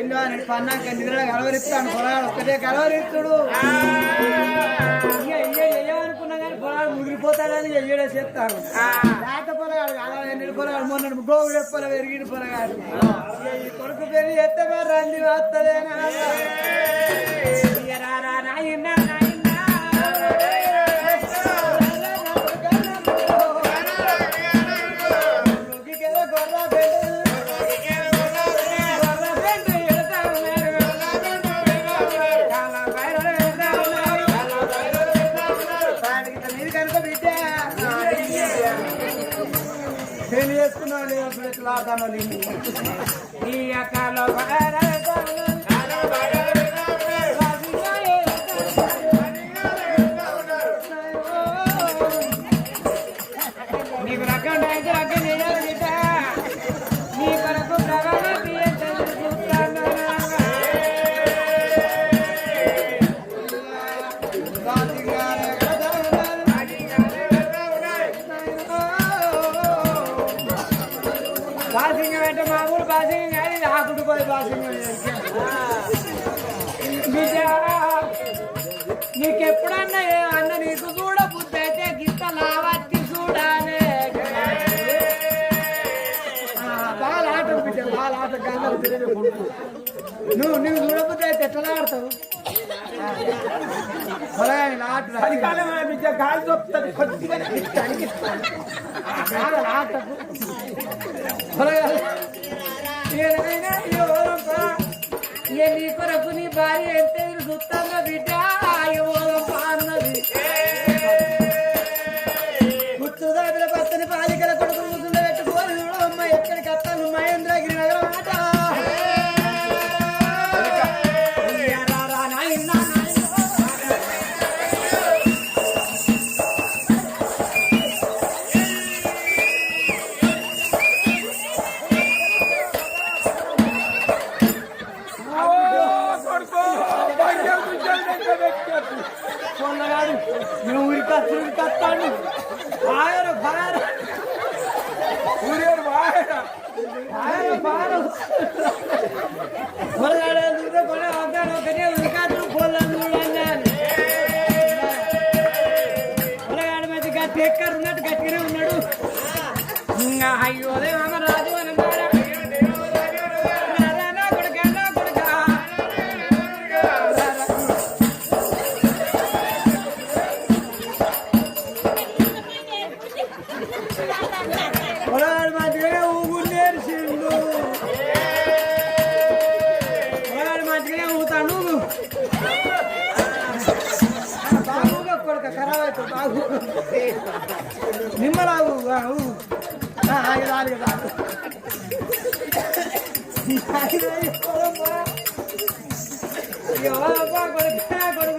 ఇల్లు అని పన్నాక నిద్రలో గడవరిస్తాను పొలాడు ఒక్కటే గడవరిస్తుడు అనుకున్నా కానీ పొలాడు ముదిరిపోతాడని చెయ్యడే చేస్తాను. రాత పొలగాడు ఎన్నడు పొలగాడు మొన్న గోగుడు పొల పెరిగిన పొలగాడు కొడుకు పెరిగి ఎత్తే మరి రంది వస్తలేనా? శ్లోకములు నీ యొక్క బాసింగం అంటే మా ఊరు బాసింగం కానీ నా కుటుంబాలు బాసింగం నీకెప్పుడన్నా అన్న నీకు కూడా బుద్ధి అయితే గిత్త లావత్తి చూడాలే. బాగా ఆట బాగా ఆట గంగలు నువ్వు నువ్వు చూడబుద్ధి అయితే ఎట్లా ఆడతావు? గాలి తొప్పుతుంది కొద్దిగా కొరకు నీ భార్య ఎంత చూస్తాను బిడ్డ అలాగే ఊతాను బాగుగా కొడుక ఖరాబ్ అవుతుంది బాగు. నిమ్మలాగు కొడుకు కొడుకు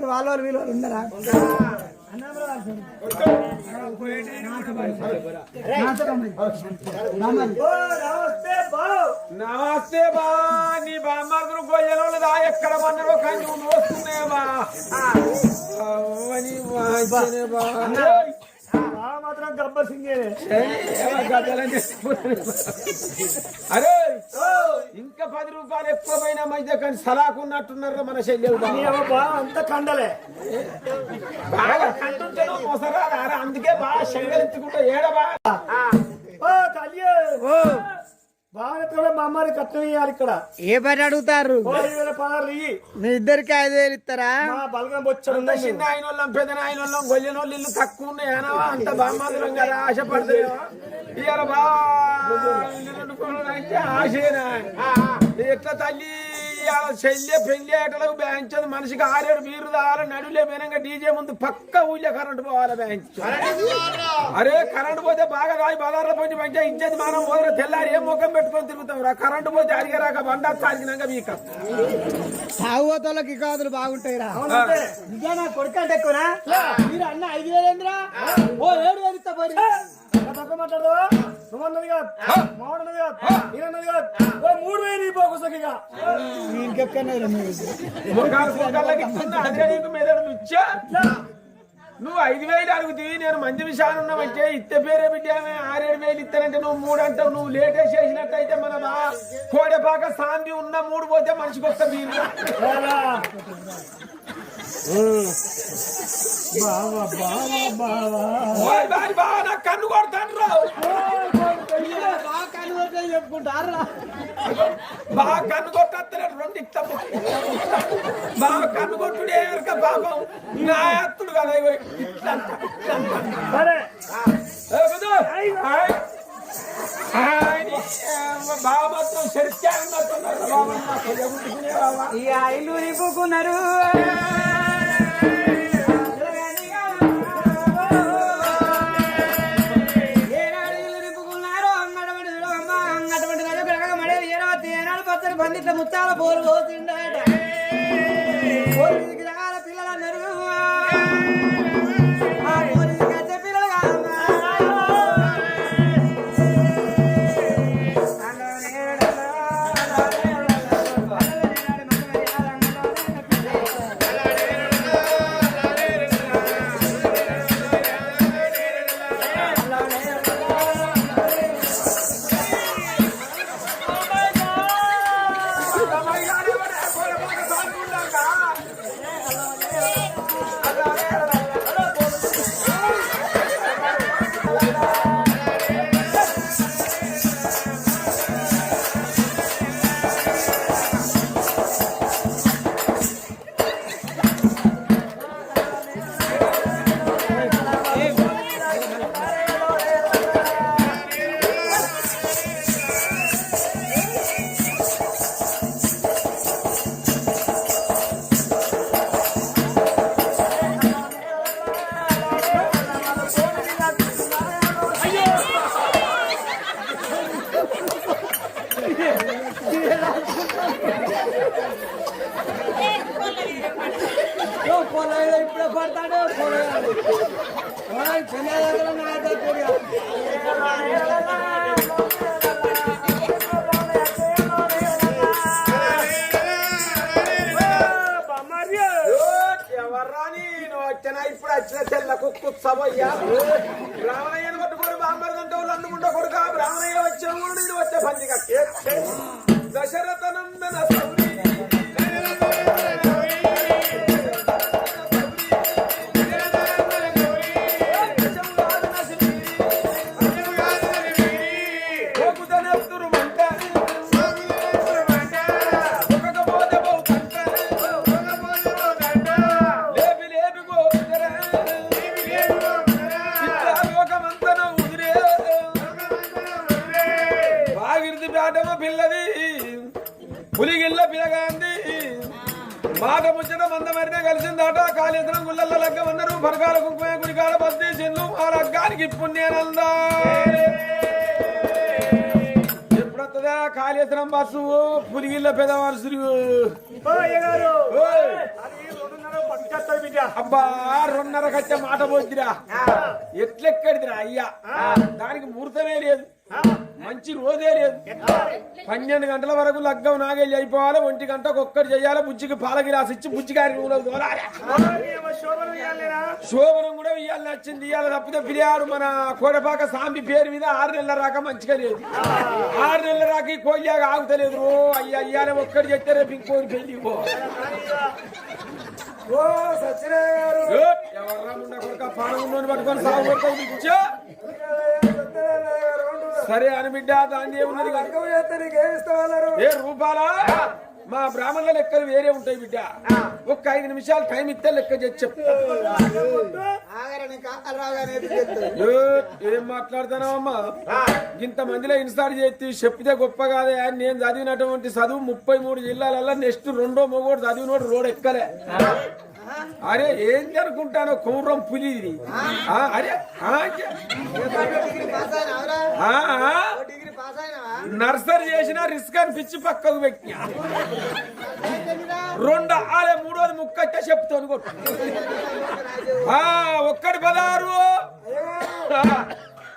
కొడుకులు వాళ్ళు వీళ్ళు ఉండరా నమస్తే బా నీ బామ్మర్దులు గొయ్యలు ఎక్కడ మన్నరో కానీ వస్తున్నాయా గబ్బర్ సింగే అరే ఇంకా పది రూపాయలు ఎక్కువ పోయినా మంచిదే కానీ సలాకు ఉన్నట్టున్నారు మన శల్యం బా అంత కండలే. బాగా కంటుంటే మోసరా? అందుకే బాగా శంగలెత్తుకుంటా ఏడబా ఓ తల్లి. బాగా మా అమ్మాయి ఇవ్వాలి ఇక్కడ. ఏ పని అడుగుతారు? ఓ ఐదు వేల పదార్లు ఇయ్యి. మీ ఇద్దరికి ఐదు వేలు ఇస్తారా? మా బలగం బొచ్చడు అంత చిన్న ఆయన వాళ్ళం పెద్ద ఆయన వాళ్ళం గొల్లిన వాళ్ళు ఇల్లు తక్కువ ఉన్నాయి. అనవా అంత బామ్మాదులం కదా ఆశపడతాయో బా ఆశేనా? ఎట్లా తల్లి? ఇవాళ చెల్లె పెళ్ళి ఏటలకు బ్యాంచదు మనిషికి ఆరేడు బీరు దాల నడులే పోయినాక డీజే ముందు పక్క ఊళ్ళో కరెంట్ పోవాలి బ్యాంచ్ అరే కరెంట్ పోతే బాగా రాయి బజార్లో పోయి మంచిగా ఇచ్చేది మనం పోతే తెల్లారి ఏ ముఖం పెట్టుకొని తిరుగుతాం రా? కరెంట్ పోతే అడిగరాక బండ తాగినాక మీకు సాగుతోళ్ళకి కాదులు బాగుంటాయి రా కొడుకంటే ఎక్కువనా? మీరు అన్న ఐదు వేలు ఓ ఏడు వేలు తక్కువ నువ్వు అన్నది కాదు అన్నది కాదు నేను అన్నది కాదు ఓ మూడు వేలు ఈ పోకొసకిగా నువ్వు ఐదు వేలు అడుగుతీవి నేను మంచి విషయాలు ఉన్నామంటే ఇత్త పేరే బిడ్డామే ఆరేడు వేలు ఇస్తానంటే నువ్వు మూడు అంటావు నువ్వు లేటే చేసినట్టయితే మన కోడెపాక సాంతి ఉన్న మూడు పోతే మనిషికి వస్తా బావా బావా బావా ఓయ్ బారి బావా నా కన్ను కొడతాను రావు బాగా కన్వర్ట్ చెప్పుకుంటారా బాగా కన్ను కొట్టేస్తాడు రెండు ఇస్తాము బాగా కన్ను కొట్టుడే ఎరక పాపం నా ఎత్తుడు కదా ఇట్లా సరే ఈ కుదు? హాయ్. పచ్చడి బందిట్ల ముత్తాల పోరు పోతుండట కుక్కు సభయ్యా పరకాల కుంకుమ గుడికాల బద్దీ సింధు ఆ లగ్గానికి పుణ్యనంద ఎప్పుడొస్తుందా కాళేశ్వరం బస్సు పులిగిల్ల పెద్ద మనుషులు. అబ్బా రెండున్నర కచ్చే మాట పోద్దిరా. ఎట్లెక్కడిదిరా అయ్యా? దానికి ముహూర్తమే లేదు. మంచి రోజే లేదు. పన్నెండు గంటల వరకు లగ్గం నాగెళ్ళి అయిపోవాలి ఒంటి గంటకు ఒక్కటి చేయాలి బుజ్జికి పాల రాసి ఇచ్చి బుజ్జిగారి శోభనం కూడా ఇయ్యాలి నచ్చింది ఇయ్యాలి తప్పితే పిలియాడు మన కోడపాక సాంబి పేరు మీద ఆరు నెలల రాక మంచిగా లేదు. ఆరు నెలల రాక ఈ కోయ్యాక ఆగుతలేదు ఓ అయ్యా అయ్యాలి ఒక్కటి చెప్తే రేపు ఇంకోటి పెళ్ళి ఓ సత్యనారాయణ గారు. కొడుకా పట్టుకొని సాగు. సరే అని బిడ్డ దాన్ని ఏమున్నది? ఏ రూపాలా? మా బ్రాహ్మణుల లెక్కలు వేరే ఉంటాయి బిడ్డ. ఒక్క ఐదు నిమిషాలు టైం ఇస్తే లెక్క చేసి. ఏ, ఏం మాట్లాడుతున్నావమ్మా? ఇంత మందిలో ఇన్స్టాల్ చేసి చెప్పితే గొప్ప కాదే. అని నేను చదివినటువంటి చదువు ముప్పై మూడు జిల్లాలలో నెక్స్ట్ రెండో మొగోడు చదివినోడు రోడ్ ఎక్కలే. అరే ఏం జరుపుకుంటానో కౌరం పులి ఇది. అరే? నర్సరీ చేసిన రిస్క్ అనిపించి పక్కకు వ్యక్తి? రెండు ఆలే మూడోది ముక్కచ్చే చెప్తాను కొట్టు. ఆ, ఒక్కటి పదారు ఆ,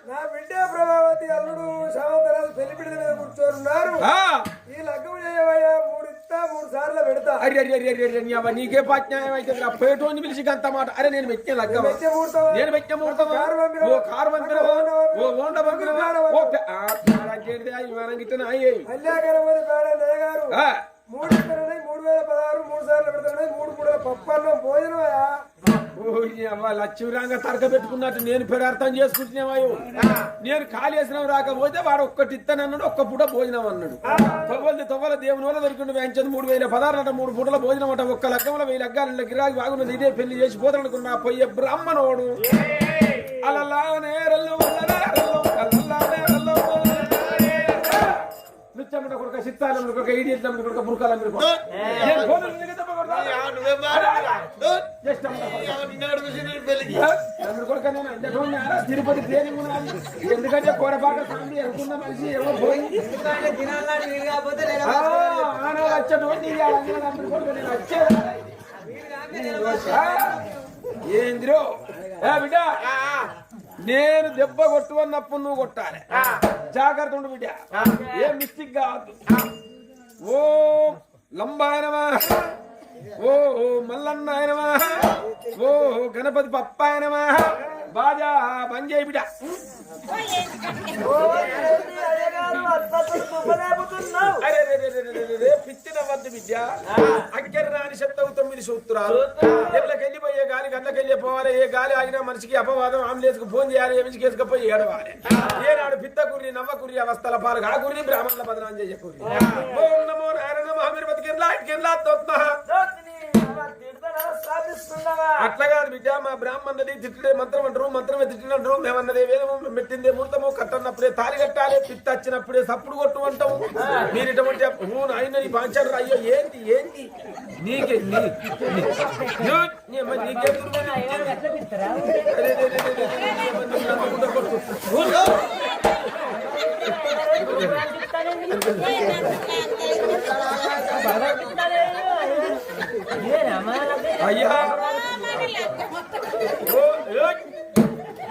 నా బిడ్డ ప్రభావతి అల్లుడు శామంతరాజు పెళ్ళి బిడ్డ మీద ఉన్నారు ఆ. ఈ లగ్గం చేయబోయా మూడు ఇస్తా మూడు సార్లు పెడతా అరే అరే అరే అరే అరే అవ్వ నీకే పాజ్ఞాయం అయితే పేటోని పిలిచి అంత మాట. అరే నేను పెట్టిన లగ్గం. నేను పెట్టిన పంపిన ఓ కారు పంపిన ఓ ఓండ పంపిన గిట్టన అయ్యే మూడు ఇస్తారని మూడు వేల పదహారు మూడు సార్లు పెడతారని మూడు మూడు పప్పన్నం అవ్వ లక్ష్మీరాంగ తరక పెట్టుకున్నట్టు నేను పెడార్థం చేసుకుంటున్నావాయో. నేను ఖాళీ వేసినాం రాకపోతే వాడు ఒక్కటి ఇస్తానన్నాడు ఒక్క పూట భోజనం అన్నాడు. తొవ్వలది తొవ్వల దేవుని వల్ల దొరికిండు వేయించదు మూడు వేల పదార్లు అంట మూడు పూటల భోజనం అంట ఒక్క లగ్గంలో వెయ్యి లగ్గాలు గిరాకి బాగున్నది ఇదే పెళ్ళి చేసి పోతానుకున్నా పొయ్యే బ్రాహ్మణోడు. అలలానే రల్లు కొడుక కొడుక ఈడియట్లమున కొడుక బుర్కాలమున కొడుక. నేను ఫోన్లు నీకు తప్ప కొడతా? జస్ట్ అమ్మ కొడుక. నన్ను కొడుక నేను తిరుపతి ట్రైనింగ్ ఉన్నది. ఎందుకంటే కోరపాక సాంబి అనుకున్న మనిషి ఎవరో పోయి ఎందుకంటే దినాలు వీలు కాకపోతే నేను ఆ, ఆనాడు వచ్చేటోడు నీకు ఆ అంగన నమ్ముడు కొడుకు నేను వచ్చేదా? ఆ, ఏందిరో ఏ బిడ్డ నేను దెబ్బ కొట్టుకున్నప్పుడు నువ్వు కొట్టాలి. జాగ్రత్త ఉండు బిడ్డ. ఏ మిస్టేక్ కావద్దు. ఓ లంబాయనమా. ఓ ఓ మల్లన్నాయనమా. ఓ గణపతి పప్పాయనమా. బాజా బంద్ చేయి బిడ్డ. పిచ్చిన వద్దు విద్య అక్కర రాని శబ్దం తొమ్మిది సూత్రాలు. ఎట్లకి గాలి గంటకి పోవాలి. ఏ గాలి ఆగినా మనిషికి అపవాదం ఆమ్లేసుకు ఫోన్ చేయాలి ఏమికి కేసుకపోయి ఏడవాలి. ఏనాడు పిత్త కుర్రి నవ్వ కుర్రి అవస్థల పాలు ఆ కుర్రి బ్రాహ్మణుల బదనాన్ని చేయ ఓం నమో నారాయణ మహామీర్ బతికెన్లా ఇటుకెన్లా తోత్మహ. అట్లా కాదు బిడ్డ మా బ్రాహ్మణుడి తిట్టిడే మంత్రం అంటారు మంత్రమే తిట్టినంటారు మేమన్నదే వేదము పెట్టిందే ముహూర్తము కట్టన్నప్పుడే తాలి కట్టాలి పిత్త వచ్చినప్పుడే సప్పుడు కొట్టు అంటాము మీరు ఇటువంటి ఊ నాయన నీ పాంచారు అయ్యో ఏంటి ఏంటి నీకే నీకేం అయ్యా.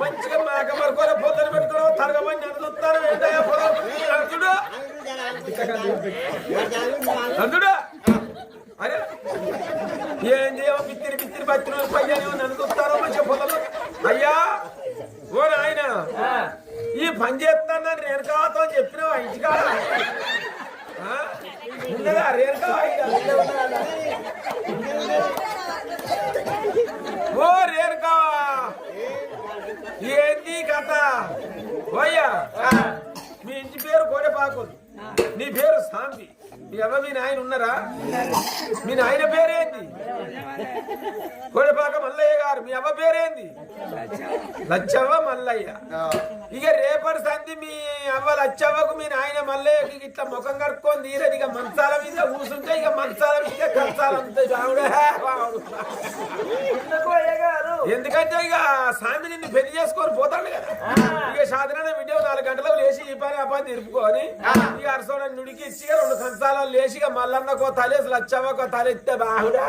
మంచిగా మాక మరకోల పొద్దున పెట్టుకున్నావు తరగమని నన్ను చూస్తారు ఏంటయ్యా పొలం అందుడు అరే ఏం చేయమో పిత్తిరి పిత్తిరి బతిన పయ్యానేమో నన్ను చూస్తారో మంచిగా పొలం అయ్యా ఓ నాయన ఈ పని చేస్తాను రేణుకాతో చెప్పినావా ఇంటికాడ? ఉన్నదా? రేణుకా ఓ రేణుకా కథ ఓయ్యా మీ ఇంటి పేరు కోడెపాకులు. నీ పేరు శాంతి మీ అమ్మ మీ నాయన ఉన్నారా? మీ నాయన పేరేంది? కోడెపాక మల్లయ్య గారు మీ అవ్వ పేరేంది? లచ్చవ్వ మల్లయ్య. ఇక రేపటి సంధి మీ అవ్వ లచ్చవ్వకు మీ నాయన మల్లయ్యకి ఇట్లా ముఖం కడుక్కొని తీరదు. ఇక మంచాల మీద కూర్చుంటే ఇక మంచాల మీద కంచాల ఉంటాయి ఎందుకంటే ఇక సామి నిన్ను పెళ్ళి చేసుకొని పోతాడు కదా. ఇక సాధారణ వీడియో నాలుగు గంటలకు లేచి ఈ పని ఆ పని తిరుపుకొని ఇక అరసోడ నుడికి ఇచ్చి రెండు కంచాలు లేచి ఇక మల్లన్నకో తలేసి లచ్చవ్వకో తలెత్తే బాహుడా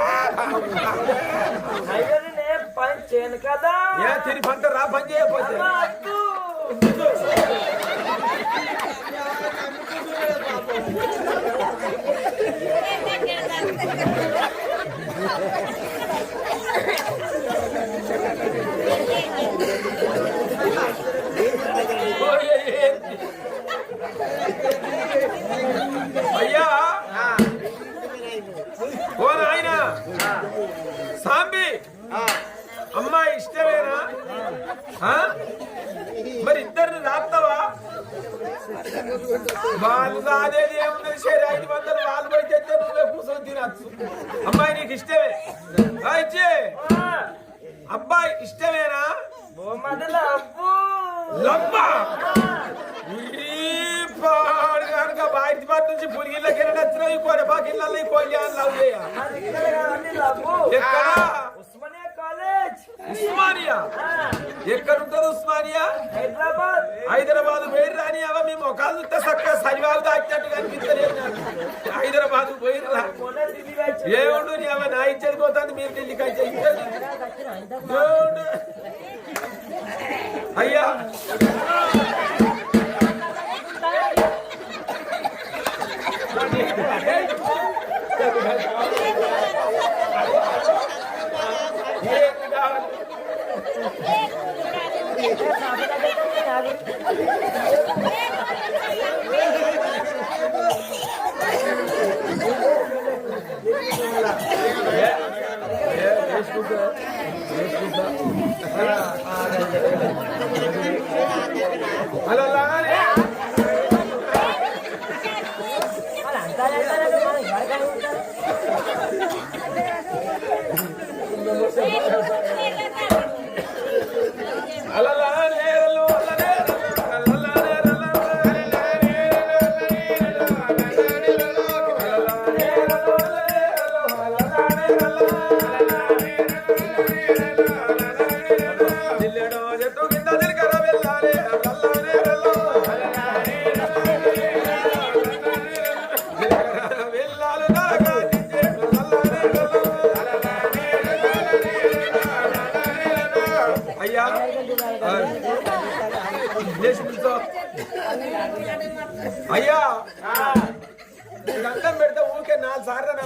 పని చేయను కదా. ఏ తిరిగి పంట రా పని చేయకపోతే. అమ్మా, అద్దు. ఓయ్ ఏంటి? అయ్యా ఓ నాయన సాంబి అమ్మాయి ఇష్టమేనా ఆ? మరి ఇద్దరిని రాస్తావా వాళ్ళు రాదేది ఏమున్నది సరే ఐదు వందలు వాళ్ళు పోయి తెస్తే నువ్వే కూర్చొని తినచ్చు అమ్మాయి నీకు ఇష్టమే ఆ, ఇచ్చే ఆ, అబ్బాయి ఇష్టమేనా బయట పాటి నుంచి పులిగిళ్ళకి నచ్చిన ఈ కోడి పాకిళ్ళల్లో కోడి లవ్ కాదండి లబ్బు! ఎక్కడ? ఉస్మానియా కాలేజ్! ఉస్మానియా? ఎక్కడ ఉంటుంది ఉస్మానియా? హైదరాబాద్! హైదరాబాద్ పోయి రాని అవ మీ మొఖాలు చూస్తే చక్కగా సరివాలు దాచినట్టు కనిపిస్తలేదు హైదరాబాద్ పోయి రా ఏముండు నీ అవ నా ఇచ్చేది పోతుంది మీరు ఢిల్లీకి వచ్చే ఇచ్చేది. దేవుడు. అయ్యా ఏంటి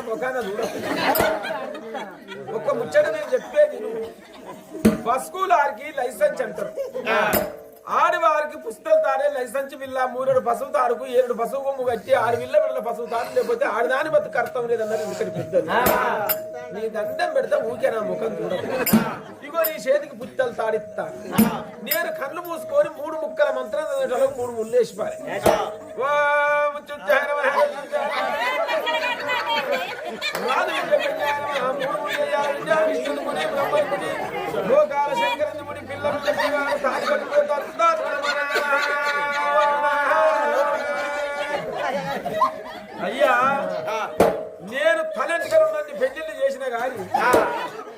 నాలుగు సార్లు నా ముఖాన చూడకు ఒక్క ముచ్చట నేను చెప్పేది లైసెన్స్ అంటారు. ఆడవారికి పుస్తలు తాడే లైసెన్స్ విల్ల మూరెడు పసుపు తాడుకు ఏడు పసుపు కొమ్ము కట్టి ఆరు విల్ల విడల పసుపు తాడు లేకపోతే ఆడదాని బతుకు అర్థం లేదన్నారు ఇక్కడ పెద్దలు నీ దండం పెడితే ఊకే నా ముఖం చూడదు. ఇగో నీ చేతికి పుస్తలు తాడిస్తా నేను కళ్ళు మూసుకొని మూడు ముక్కల మంత్రం చదివేటలో మూడు ముళ్ళు వేసి పారే ఓం చుట్టార రాదు విద్య కళ్యాణం, మూడు ముళ్ళు వేయాలి, విద్యా విష్ణుని ముని, బ్రహ్మని ముని, లోకాల శంకరుని ముని, అయ్యా నేను తలెంటుగా ఉన్నది పెళ్ళిళ్ళు చేసిన గాని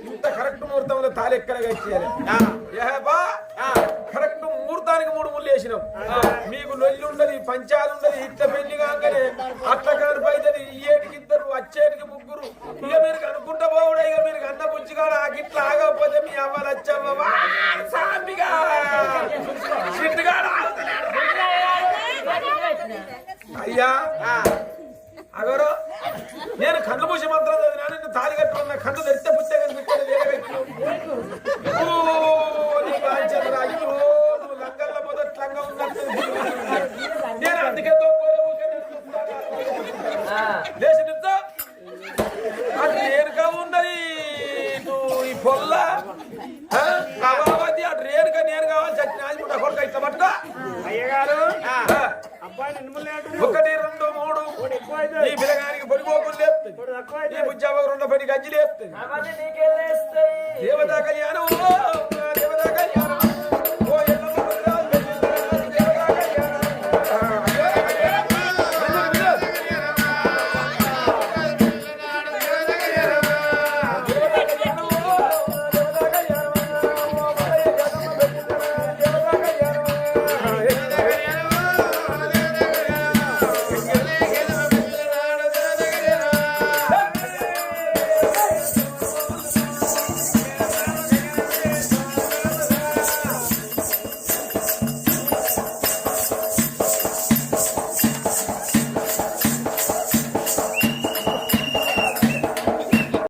ఇంత కరెక్ట్ ముహూర్తంలో తాలెక్కడగా ఇచ్చేయాలి.